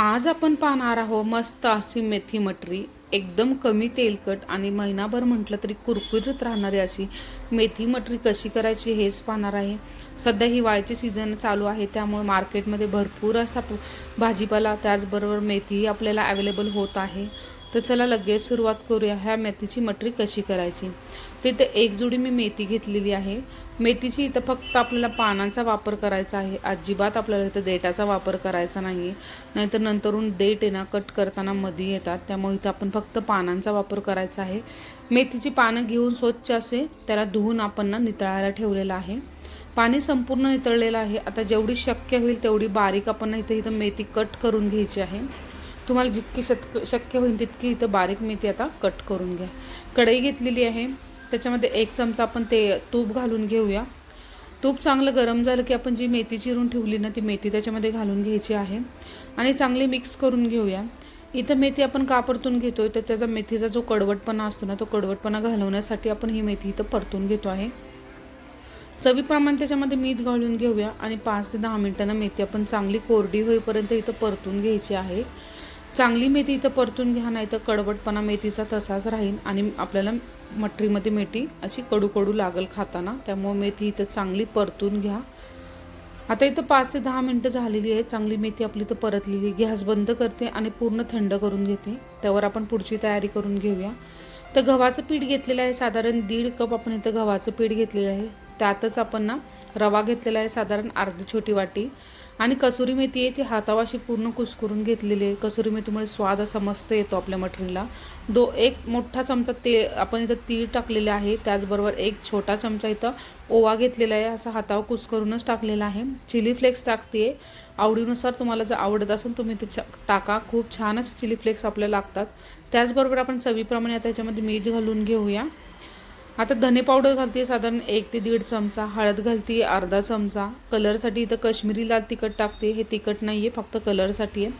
आज आपण पाहणार आहोत मस्त अशी मेथी मटरी एकदम कमी तेलकट आणि महिनाभर म्हटलं तरी कुरकुरीत राहणारी अशी मेथी मटरी कशी करायची हेच पाहणार आहे. सध्या हिवाळ्याची सीझन चालू आहे त्यामुळे मार्केटमध्ये भरपूर असा भाजीपाला त्याचबरोबर मेथीही आपल्याला अवेलेबल होत आहे. तर चला लगेच सुरुवात करूया ह्या मेथीची मटरी कशी करायची? तिथे एक जुडी मी मेथी घेतलेली आहे. मेथीची इथं फक्त आपल्याला पानांचा वापर करायचा आहे. अजिबात आपल्याला इथं देठाचा वापर करायचा नाही आहे नाहीतर नंतरून देठ आहे ना कट करताना मध्ये येतात. त्यामुळे इथं आपण फक्त पानांचा वापर करायचा आहे. मेथीची पानं घेऊन स्वच्छ असे त्याला धुवून आपण ना नितळायला ठेवलेलं आहे. पाणी संपूर्ण नितळलेलं आहे. आता जेवढी शक्य होईल तेवढी बारीक आपण इथं इथं मेथी कट करून घ्यायची आहे. तुम्हाला जितकी शक्य शक्य होईल तितकी इथं बारीक मेथी आता कट करून घ्या. कढई घेतलेली आहे. त्याच्यामध्ये एक चमचा आपण ते तूप घालून घेऊया. तूप चांगलं गरम झालं की आपण जी मेथी चिरून ठेवली ना ती मेथी त्याच्यामध्ये घालून घ्यायची आहे. आणि चांगली मिक्स करून घेऊया. इथं मेथी आपण का परतून आहे तर त्याचा मेथीचा जो कडवटपणा असतो ना तो कडवटपणा घालवण्यासाठी आपण ही मेथी इथं परतून घेतो आहे. चवीप्रमाणे त्याच्यामध्ये मीठ घालून घेऊया आणि पाच ते दहा मिनिटांना मेथी आपण चांगली कोरडी होईपर्यंत इथं परतून घ्यायची आहे. चांगली मेथी इथं परतून घ्या नाही तर कडवटपणा मेथीचा तसाच राहील आणि आपल्याला मटरीमध्ये मेथी अशी कडू कडू लागल खाताना त्यामुळे मेथी इथं चांगली परतून घ्या. आता इथं पाच ते दहा मिनटं झालेली आहे. चांगली मेथी आपली इथं परतलेली. गॅस बंद करते आणि पूर्ण थंड करून घेते. त्यावर आपण पुढची तयारी करून घेऊया. तर गव्हाचं पीठ घेतलेलं आहे साधारण दीड कप आपण इथं गव्हाचं पीठ घेतलेलं आहे. त्यातच आपण ना रवा घेतलेला आहे साधारण अर्धी छोटी वाटी. आणि कसुरी मेथी आहे ती हातावाशी पूर्ण कुस्करून घेतलेली आहे. कसुरी मेथीमुळे स्वाद असा मस्त येतो आपल्या मटरीला दो एक मोठा चमचा ते आपण इथं तीळ टाकलेले आहे. त्याचबरोबर एक छोटा चमचा इथं ओवा घेतलेला आहे. असा हातावर कुस्करूनच टाकलेला आहे. चिली फ्लेक्स टाकते. आवडीनुसार तुम्हाला जर आवडत असेल तुम्ही ते टाका. खूप छान असे चिली फ्लेक्स आपल्याला लागतात. त्याचबरोबर आपण चवीप्रमाणे आता याच्यामध्ये मीठ घालून घेऊया. आता धने पावडर घालते साधारण एक ते दीड चमचा. हळद घालते अर्धा चमचा. कलरसाठी इथं कश्मीरी लाल तिखट टाकते. हे तिखट नाही आहे फक्त कलरसाठी आहे.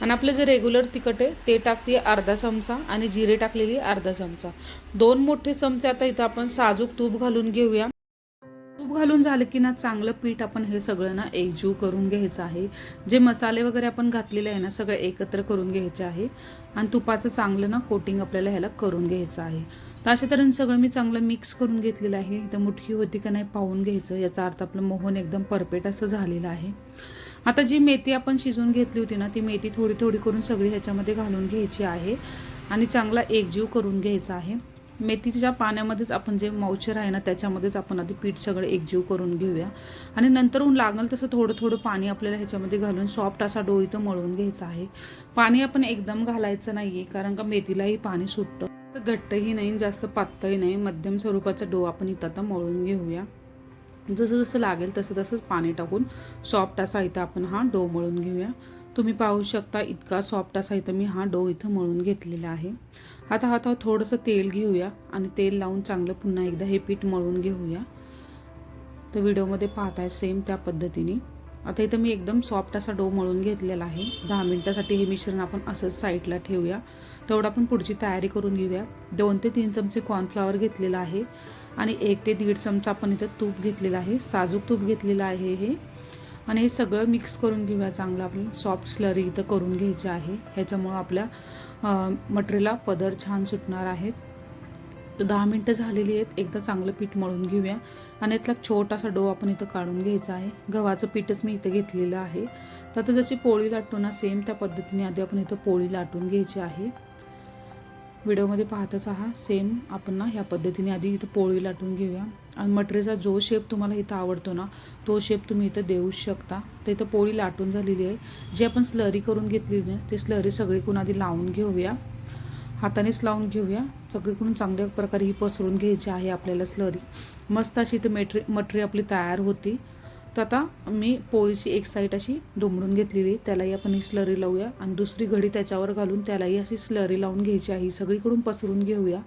आणि आपलं जे रेग्युलर तिखट आहे ते टाकते अर्धा चमचा आणि जिरे टाकलेली अर्धा चमचा. दोन मोठे चमचे आता इथं आपण साजूक तूप घालून घेऊया. तूप घालून झालं की ना चांगलं पीठ आपण हे सगळं ना एकजीव करून घ्यायचं आहे. जे मसाले वगैरे आपण घातलेले आहे ना सगळं एकत्र करून घ्यायचे आहे. आणि तुपाचं चांगलं ना कोटिंग आपल्याला ह्याला करून घ्यायचं आहे. तर अशा तऱ्हेनं सगळं मी चांगलं मिक्स करून घेतलेलं आहे. इथं मुठकी होती का नाही पाहून घ्यायचं. याचा अर्थ आपलं मोहन एकदम परफेक्ट असं झालेलं आहे. आता जी मेथी आपण शिजवून घेतली होती ना ती मेथी थोडी थोडी करून सगळी ह्याच्यामध्ये घालून घ्यायची आहे आणि चांगला एकजीव करून घ्यायचा आहे. मेथीच्या पाण्यामध्येच आपण जे मौचर आहे ना त्याच्यामध्येच आपण आधी पीठ सगळं एकजीव करून घेऊया. आणि नंतर ऊन लागेल तसं थोडं थोडं पाणी आपल्याला ह्याच्यामध्ये घालून सॉफ्ट असा डो इथं मळून घ्यायचा आहे. पाणी आपण एकदम घालायचं नाही आहे कारण का मेथीलाही पाणी सुटतं. तर घट्टही नाही जास्त पातळही नाही. मध्यम स्वरूपाचा डो आपण इथं आता मळून घेऊया. जसं जसं लागेल तसं तसंच पाणी टाकून सॉफ्ट असा इथं आपण हा डो मळून घेऊया. तुम्ही पाहू शकता इतका सॉफ्ट असा इथं मी हा डो इथं मळून घेतलेला आहे. आता हातावर थोडंसं तेल घेऊया आणि तेल लावून चांगलं पुन्हा एकदा हे पीठ मळून घेऊया. तर व्हिडिओमध्ये पाहताय सेम त्या पद्धतीने. आता इथं मी एकदम सॉफ्ट असा डो मळून घेतलेला आहे. दहा मिनटासाठी हे मिश्रण आपण असंच साईडला ठेवूया. तेवढं आपण पुढची तयारी करून घेऊया. दोन ते तीन चमचे कॉर्नफ्लॉवर घेतलेला आहे आणि एक ते दीड चमचा आपण इथं तूप घेतलेलं आहे. साजूक तूप घेतलेलं आहे हे. आणि हे सगळं मिक्स करून घेऊया. चांगलं आपण सॉफ्ट स्लरी इथं करून घ्यायची आहे. ह्याच्यामुळं आपल्या मटेरियलला पदर छान सुटणार आहेत तर दहा मिनटं झालेली आहेत. एकदा चांगलं पीठ मळून घेऊया. आणि यातला छोटासा डो आपण इथं काढून घ्यायचा आहे. गव्हाचं पीठच मी इथं घेतलेलं आहे. तर आता जशी पोळी लाटतो ना सेम त्या पद्धतीने आधी आपण इथं पोळी लाटून घ्यायची आहे. व्हिडिओमध्ये पाहतच आहात. सेम आपण ना ह्या पद्धतीने आधी इथं पोळी लाटून घेऊया. आणि मटरेचा जो शेप तुम्हाला इथं आवडतो ना तो शेप तुम्ही इथं देऊच शकता. तर इथं पोळी लाटून झालेली आहे. जी आपण स्लरी करून घेतलेली ना ती स्लरी सगळीकडून आधी लावून घेऊया. हातानेच लावून घेऊया. सगळीकडून चांगल्या प्रकारे ही पसरून घ्यायची आहे आपल्याला स्लरी मस्त अशी इथं मेट्री मटरी आपली तयार होती. तर आता मी पोळीची एक साईड अशी दुमडून घेतलेली त्यालाही आपण ही स्लरी लावूया. आणि दुसरी घडी त्याच्यावर घालून त्यालाही अशी स्लरी लावून घ्यायची आहे. ही सगळीकडून पसरून घेऊया.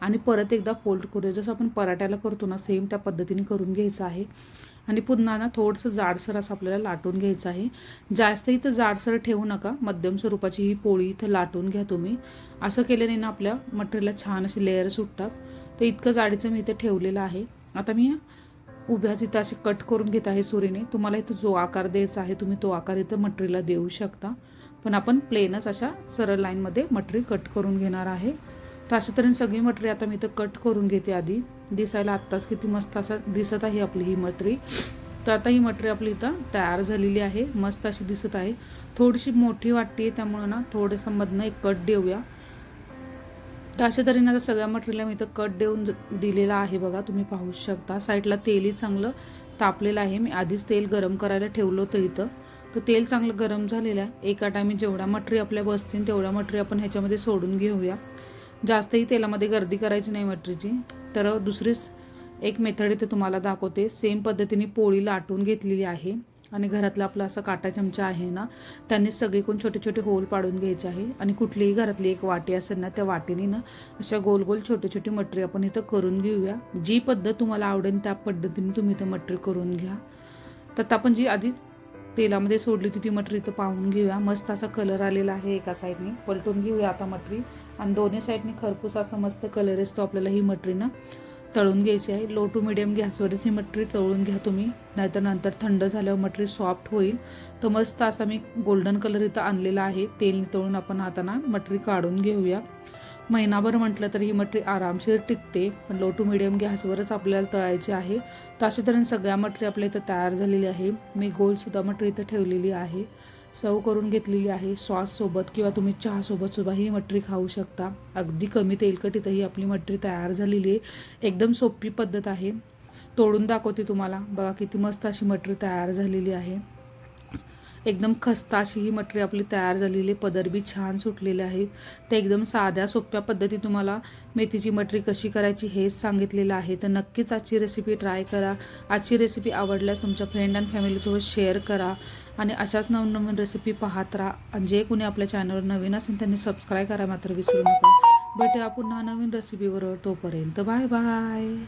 आणि परत एकदा फोल्ड करूया. जसं आपण पराठ्याला करतो ना सेम त्या पद्धतीने करून घ्यायचं आहे. आणि पुन्हा ना थोडंसं जाडसर असं आपल्याला लाटून घ्यायचं आहे. जास्त इथं जाडसर ठेवू नका. मध्यम स्वरूपाची ही पोळी इथं लाटून घ्या तुम्ही. असं केल्याने ना आपल्या मटेरियलला छान असे लेअर सुटतात. तर इतकं जाडीचं मी इथं ठेवलेलं आहे. आता मी उभ्या जिथं असे कट करून घेत आहे सुरीने तुम्हाला इथं जो आकार द्यायचा आहे तुम्ही तो आकार इथं मटेरियलला देऊ शकता. पण आपण प्लेनच अशा सरळ लाईनमध्ये मटरी कट करून घेणार आहे. तर अशा तऱ्हेने सगळी मटरी आता मी इथं कट करून घेते आधी. दिसायला आत्ताच किती मस्त असं दिसत आहे आपली ही मटरी तर आता ही मटरी आपली इथं तयार झालेली आहे. मस्त अशी दिसत आहे. थोडीशी मोठी वाटते त्यामुळं ना थोडंसं मधनं एक कट देऊया. तर अशा तऱ्हेने आता सगळ्या मटेरियलला मी इथं कट देऊन दिलेला आहे बघा तुम्ही पाहू शकता. साईडला तेलही चांगलं तापलेलं आहे. मी आधीच तेल गरम करायला ठेवलं होतं इथं. तर तेल चांगलं गरम झालेलं आहे. एका टायमी जेवढ्या मटरी आपल्या बसतील तेवढ्या मटरी आपण ह्याच्यामध्ये सोडून घेऊया. जास्तही तेलामध्ये गर्दी करायची नाही मटरीची. तर दुसरीच एक मेथड इथे तुम्हाला दाखवते. सेम पद्धतीने पोळी लाटून घेतलेली आहे. आणि घरातला आपला असा काटा चमचा आहे ना त्यांनी सगळीकडून छोटे छोटे होल पाडून घ्यायचे आहे. आणि कुठलीही घरातली एक वाटी असेल ना त्या वाटीने ना अशा गोल गोल छोटे छोटे मटरी आपण इथं करून घेऊया. जी पद्धत तुम्हाला आवडेल त्या पद्धतीने तुम्ही इथं मटरी करून घ्या. तर आता आपण जी आधी तेलामध्ये सोडली होती ती मटरी इथं पाहून घेऊया. मस्त असा कलर आलेला आहे एका साईडने. पलटून घेऊया आता मटरी. आणि दोन्ही साईडने खरपूस असा मस्त कलर असतो आपल्याला ही मटरी ना तळून घ्यायची आहे. लो टू मिडियम गॅसवरच ही मटरी तळून घ्या तुम्ही. नाहीतर नंतर थंड झाल्यावर मटरी सॉफ्ट होईल. तर मस्त असा मी गोल्डन कलर इथं आणलेला आहे. तेल तळून आपण हाताना मटरी काढून घेऊया. महिनाभर म्हटलं तर ही मटरी आरामशीर टिकते. पण लो टू मिडियम गॅसवरच आपल्याला तळायची आहे. तर अशा तऱ्हेने सगळ्या मटरी आपल्या इथं तयार झालेली आहे. मी गोलसुद्धा मटरी इथं ठेवलेली आहे. सर्व करून घेतलेली आहे. सॉससोबत किंवा तुम्ही चहासोबत सुद्धा ही मटरी खाऊ शकता. अगदी कमी तेलकटीतही आपली मटरी तयार झालेली आहे. एकदम सोपी पद्धत आहे. तोडून दाखवते तुम्हाला. बघा किती मस्त अशी मटरी तयार झालेली आहे. एकदम खस्ता अशी ही मटरी आपली तयार झालेली आहे. पदर बी छान सुटलेले आहे. ते एकदम साध्या सोप्या पद्धती तुम्हाला मेथीची मटरी कशी करायची हेच सांगितलेलं आहे. तर नक्कीच आजची रेसिपी ट्राय करा. आजची रेसिपी आवडल्यास तुमच्या फ्रेंड अँड फॅमिलीसोबत शेअर करा. आणि अशाच नवनवीन रेसिपी पाहत राहा. आणि जे कोणी आपल्या चॅनलवर नवीन असेल त्यांनी सबस्क्राईब करा. मात्र विसरू नका. भेटूया पुन्हा नवीन रेसिपीबरोबर तोपर्यंत. Bye bye